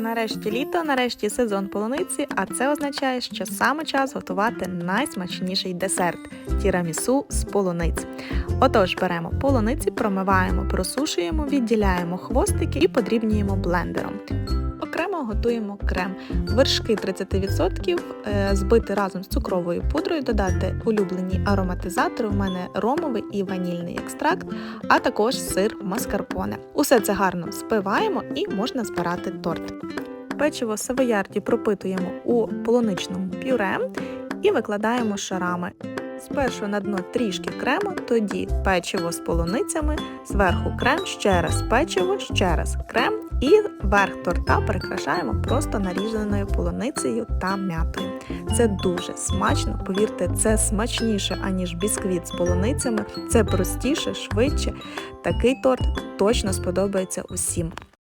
Нарешті літо, нарешті сезон полуниці, а це означає, що саме час готувати найсмачніший десерт тірамісу з полуниць. Отож, беремо полуниці, промиваємо, просушуємо, відділяємо хвостики і подрібнюємо блендером. Окремо готуємо крем. Вершки 30% е, збити разом з цукровою пудрою, додати улюблені ароматизатори. У мене ромовий і ванільний екстракт, а також сир маскарпоне. Усе це гарно спиваємо і можна збирати торт. Печиво савоярді пропитуємо у полуничному пюре і викладаємо шарами. Спершу на дно трішки крему, тоді печиво з полуницями, зверху крем, ще раз печиво, ще раз крем і верх торта прикрашаємо просто нарізаною полуницею та м'ятою. Це дуже смачно, повірте, це смачніше, аніж бісквіт з полуницями. Це простіше, швидше. Такий торт точно сподобається усім.